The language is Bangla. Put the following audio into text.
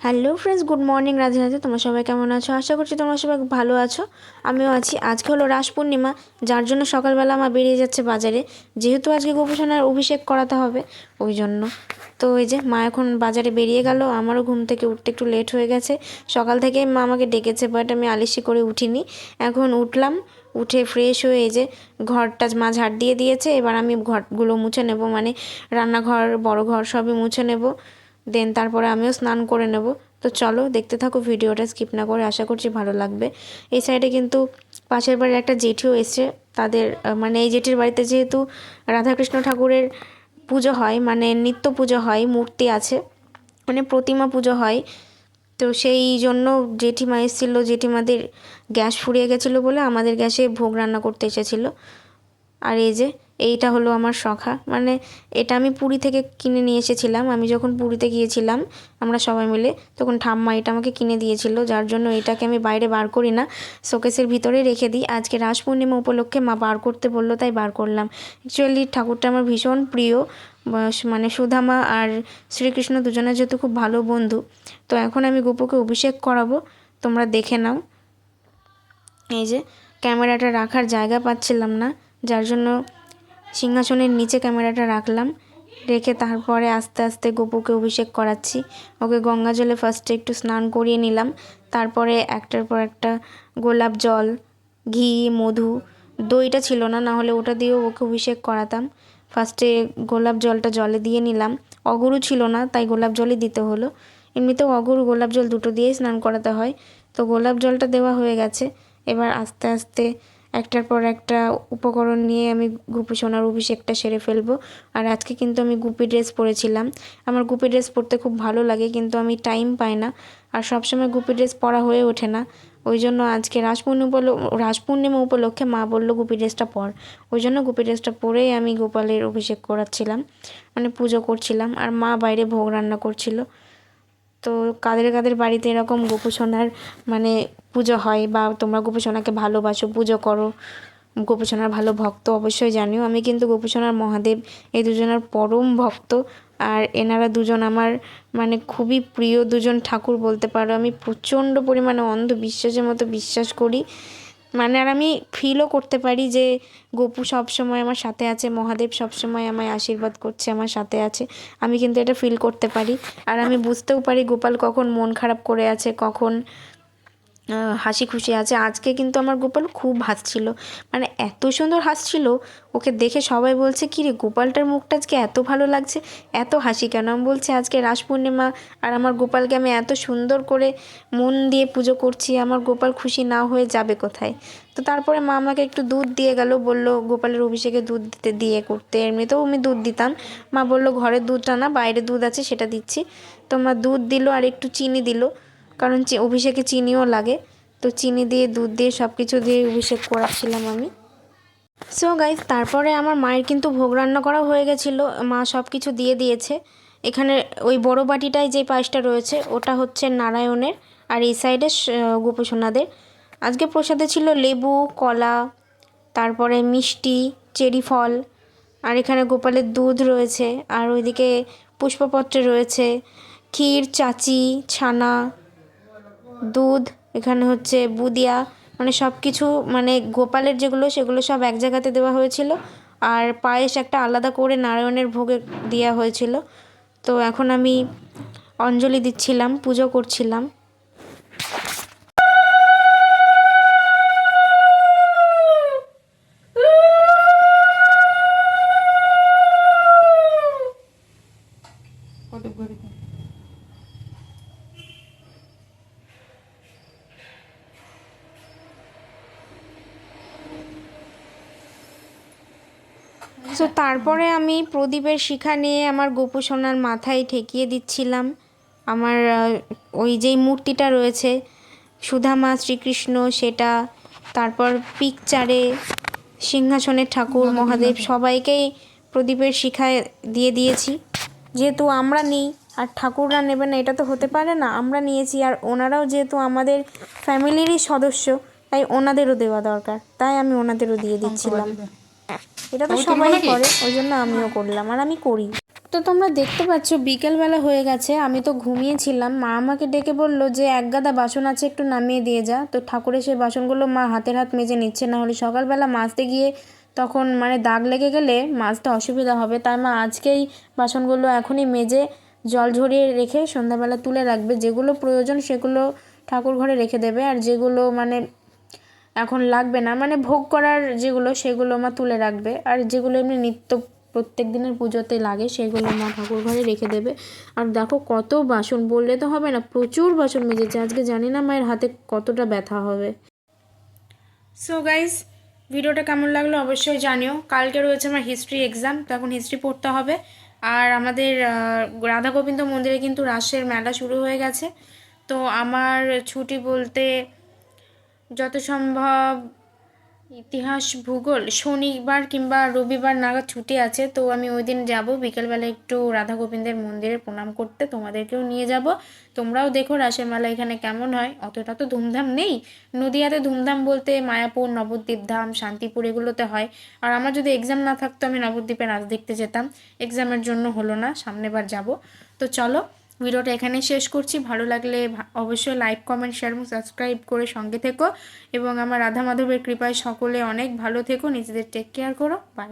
Hello friends good morning Radhe Radhe. তোমরা সবাই কেমন আছো? আশা করছি তোমরা সবাই ভালো আছো। আমিও আছি। আজকে হলো রাস পূর্ণিমা, যার জন্য সকালবেলা আমার বেরিয়ে যাচ্ছে বাজারে। যেহেতু আজকে গোপীসোনার অভিষেক করাতে হবে, ওই জন্য। তো ওই যে, মা এখন বাজারে বেরিয়ে গেল। আমারও ঘুম থেকে উঠতে একটু লেট হয়ে গেছে। সকাল থেকে মা আমাকে ডেকেছে বাট আমি আলিসি করে উঠিনি। এখন উঠলাম, উঠে ফ্রেশ হয়ে এই যে, ঘরটা মা ঝাড় দিয়ে দিয়েছে। এবার আমি ঘরগুলো মুছে নেব মানে রান্নাঘর, বড় ঘর সবই মুছে নেব। দেন তারপরে আমিও স্নান করে নেব। তো চলো, দেখতে থাকো ভিডিওটা স্কিপ না করে, আশা করছি ভালো লাগবে। এই সাইডে কিন্তু পাশের বাড়ির একটা জেঠিও এসছে। তাদের মানে এই জেঠির বাড়িতে যেহেতু রাধাকৃষ্ণ ঠাকুরের পুজো হয় মানে নিত্য পুজো হয়, মূর্তি আছে মানে প্রতিমা পুজো হয়, তো সেই জন্য জেঠিমা এসেছিল। জেঠিমাদের গ্যাস ফুরিয়ে গেছিল বলে আমাদের গ্যাসে ভোগ রান্না করতে এসেছিল। আর এই যে এইটা হলো আমার শখা মানে এটা আমি পুরী থেকে কিনে নিয়ে এসেছিলাম। আমি যখন পুরীতে গিয়েছিলাম আমরা সবাই মিলে, তখন ঠাম্মা এটা আমাকে কিনে দিয়েছিল, যার জন্য এটাকে আমি বাইরে বার করি না। শোকেসের ভিতরে রেখে দিই। আজকে রাস পূর্ণিমা উপলক্ষে মা বার করতে বলল, তাই বার করলাম। অ্যাকচুয়ালি ঠাকুরটা আমার ভীষণ প্রিয়। মানে সুধামা আর শ্রীকৃষ্ণ দুজনের যেহেতু খুব ভালো বন্ধু, তো এখন আমি গোপুকে অভিষেক করাবো। তোমরা দেখে নাও। এই যে, ক্যামেরাটা রাখার জায়গা পাচ্ছিলাম না, যার জন্য সিংহাসনের নিচে ক্যামেরাটা রাখলাম, রেখে তারপরে আস্তে আস্তে গোপুকে অভিষেক করাচ্ছি। ওকে গঙ্গা জলে ফার্স্টে একটু স্নান করিয়ে নিলাম, তারপরে একটার পর একটা গোলাপ জল, ঘি, মধু, দইটা ছিল না না হলে ওটা দিয়েও ওকে অভিষেক করাতাম। ফার্স্টে গোলাপ জলটা জলে দিয়ে নিলাম, অগরু ছিল না, তাই গোলাপ জলই দিতে হলো। এমনিতেও অগরু, গোলাপ জল দুটো দিয়েই স্নান করাতে হয়, তো গোলাপ জলটা দেওয়া হয়ে গেছে। এবার আস্তে আস্তে একটার পর একটা উপকরণ নিয়ে আমি গুপি সোনার অভিষেকটা সেরে ফেলব। আর আজকে কিন্তু আমি গুপি ড্রেস পরেছিলাম। আমার গুপি ড্রেস পরতে খুব ভালো লাগে, কিন্তু আমি টাইম পাই না। আর সবসময় গুপি ড্রেস পরা হয়ে ওঠে না। ওই জন্য আজকে রাস রাস পূর্ণিমা উপলক্ষে মা বলল, গুপি ড্রেসটা পর। ওই জন্য গুপি ড্রেসটা পরেই আমি গোপালের অভিষেক করাচ্ছিলাম। মানে পুজো করছিলাম। আর মা বাইরে ভোগ রান্না করছিল। তো কাদের কাদের বাড়িতে এরকম গোপুসোনার মানে পুজো হয় বা তোমরা গোপুসোনাকে ভালোবাসো, পুজো করো, গোপুসোনার ভালো ভক্ত অবশ্যই জানিও। আমি কিন্তু গোপুসোনার মহাদেব, এই দুজনের পরম ভক্ত। আর এনারা দুজন আমার মানে খুবই প্রিয় দুজন ঠাকুর বলতে পারো। আমি প্রচণ্ড পরিমাণে অন্ধবিশ্বাসের মতো বিশ্বাস করি। মানে আর আমি ফিলও করতে পারি যে গপু সবসময় আমার সাথে আছে, মহাদেব সবসময় আমায় আশীর্বাদ করছে, আমার সাথে আছে। আমি কিন্তু এটা ফিল করতে পারি। আর আমি বুঝতেও পারি গোপাল কখন মন খারাপ করে আছে, কখন হাসি খুশি আছে। আজকে কিন্তু আমার গোপাল খুব হাসছিল। মানে এত সুন্দর হাসছিল, ওকে দেখে সবাই বলছে কি রে গোপালটার মুখটা আজকে এত ভালো লাগছে, এত হাসি কেন? আমি বলছি, আজকে রাস পূর্ণিমা, আর আমার গোপালকে আমি এত সুন্দর করে মন দিয়ে পুজো করছি, আমার গোপাল খুশি না হয়ে যাবে কোথায়? তো তারপরে মা আমাকে একটু দুধ দিয়ে গেল, বলল, গোপালের অভিষেকে দুধ দিতে দিয়ে করতে। এমনিতেও আমি দুধ দিতাম। মা বলল ঘরের দুধটা না, বাইরে দুধ আছে, সেটা দিচ্ছি। তো মা দুধ দিল আর একটু চিনি দিল। কারণ অভিষেকে চিনিও লাগে। তো চিনি দিয়ে, দুধ দিয়ে সব কিছু দিয়ে অভিষেক করাচ্ছিলাম আমি। সো গাইজ তারপরে আমার মায়ের কিন্তু ভোগ রান্না করা হয়ে গেছিল। মা সব কিছু দিয়ে দিয়েছে। এখানে ওই বড় বাটিটায় যে পায়েসটা রয়েছে, ওটা হচ্ছে নারায়ণের। আর এই সাইডে গোপসোনাদের। আজকে প্রসাদে ছিল লেবু, কলা, তারপরে মিষ্টি, চেরি ফল, আর এখানে গোপালের দুধ রয়েছে। আর ওইদিকে পুষ্পপত্রে রয়েছে, ক্ষীর, চাচি, ছানা দুধ, এখানে হচ্ছে বুদিয়া মানে সব কিছু মানে গোপালের যেগুলো, সেগুলো সব এক জায়গাতে দেওয়া হয়েছিল। আর পায়েস একটা আলাদা করে নারায়ণের ভোগে দেওয়া হয়েছিল। তো এখন আমি অঞ্জলি দিচ্ছিলাম, পুজো করছিলাম। সো তারপরে আমি প্রদীপের শিখা নিয়ে আমার গোপু সোনার মাথায় ঠেকিয়ে দিচ্ছিলাম। আমার ওই যেই মূর্তিটা রয়েছে সুধামা শ্রীকৃষ্ণ সেটা তারপর পিকচারে সিংহাসনের ঠাকুর মহাদেব সবাইকেই প্রদীপের শিখায় দিয়ে দিয়েছি। যেহেতু আমরা নিই আর ঠাকুররা নেবে না এটা তো হতে পারে না আমরা নিয়েছি আর ওনারাও যেহেতু আমাদের ফ্যামিলিরই সদস্য তাই ওনাদেরও দেওয়া দরকার। তাই আমি ওনাদেরও দিয়ে দিচ্ছিলাম। এটা তো সবাই করে ওই জন্য আমিও করলাম আর আমি করি। তো তোমরা দেখতে পাচ্ছ বিকেলবেলা হয়ে গেছে আমি তো ঘুমিয়েছিলাম। মা আমাকে ডেকে বলল যে এক গাদা বাসন আছে একটু নামিয়ে দিয়ে যা। তো ঠাকুরের সেই বাসনগুলো মা হাতের হাত মেজে নিচ্ছে না হলে সকালবেলা মাজতে গিয়ে তখন মানে দাগ লেগে গেলে মাজতে অসুবিধা হবে। তাই মা আজকেই বাসনগুলো এখনই মেজে জল ঝরিয়ে রেখে সন্ধ্যাবেলা তুলে রাখবে। যেগুলো প্রয়োজন সেগুলো ঠাকুর ঘরে রেখে দেবে আর যেগুলো মানে এখন লাগবে না। মানে ভোগ করার যেগুলো, সেগুলো মা তুলে রাখবে। আর যেগুলো এমনি নিত্য প্রত্যেক দিনের পুজোতে লাগে, সেগুলো মা ঠাকুর ঘরে রেখে দেবে। আর দেখো কত বাসন, বললে তো হবে না, প্রচুর বাসন মেজেছে। আজকে জানি না মায়ের হাতে কতটা ব্যথা হবে। সো গাইস ভিডিওটা কেমন লাগল অবশ্যই জানিও। কালকে রয়েছে আমার হিস্ট্রি এক্সাম তখন হিস্ট্রি পড়তে হবে। আর আমাদের রাধা গোবিন্দ মন্দিরে কিন্তু রাসের মেলা শুরু হয়ে গেছে। তো আমার ছুটি বলতে যত সম্ভব ইতিহাস, ভূগোল, শনিবার কিংবা রবিবার নাগাদ ছুটি আছে, তো আমি ওই দিন যাব। বিকেলবেলা একটু রাধা গোবিন্দের মন্দিরে প্রণাম করতে তোমাদেরকেও নিয়ে যাব। তোমরাও দেখো রাসের মেলা এখানে কেমন হয়। অতটা তো ধুমধাম নেই। নদিয়াতে ধুমধাম বলতে মায়াপুর, নবদ্বীপ ধাম, শান্তিপুর এগুলোতে হয়। আর আমার যদি এক্সাম না থাকতো, আমি নবদ্বীপে নাচ দেখতে যেতাম। এক্সামের জন্য হলো না, সামনেবার যাব। তো চলো ভিডিওটা এখানেই শেষ করছি। ভালো লাগলে অবশ্যই লাইক কমেন্ট শেয়ার এবং সাবস্ক্রাইব করে সঙ্গে থেকো। এবং আমার রাধা মাধবের কৃপায় সকলে অনেক ভালো থেকো। নিজেদের টেক কেয়ার করো। বাই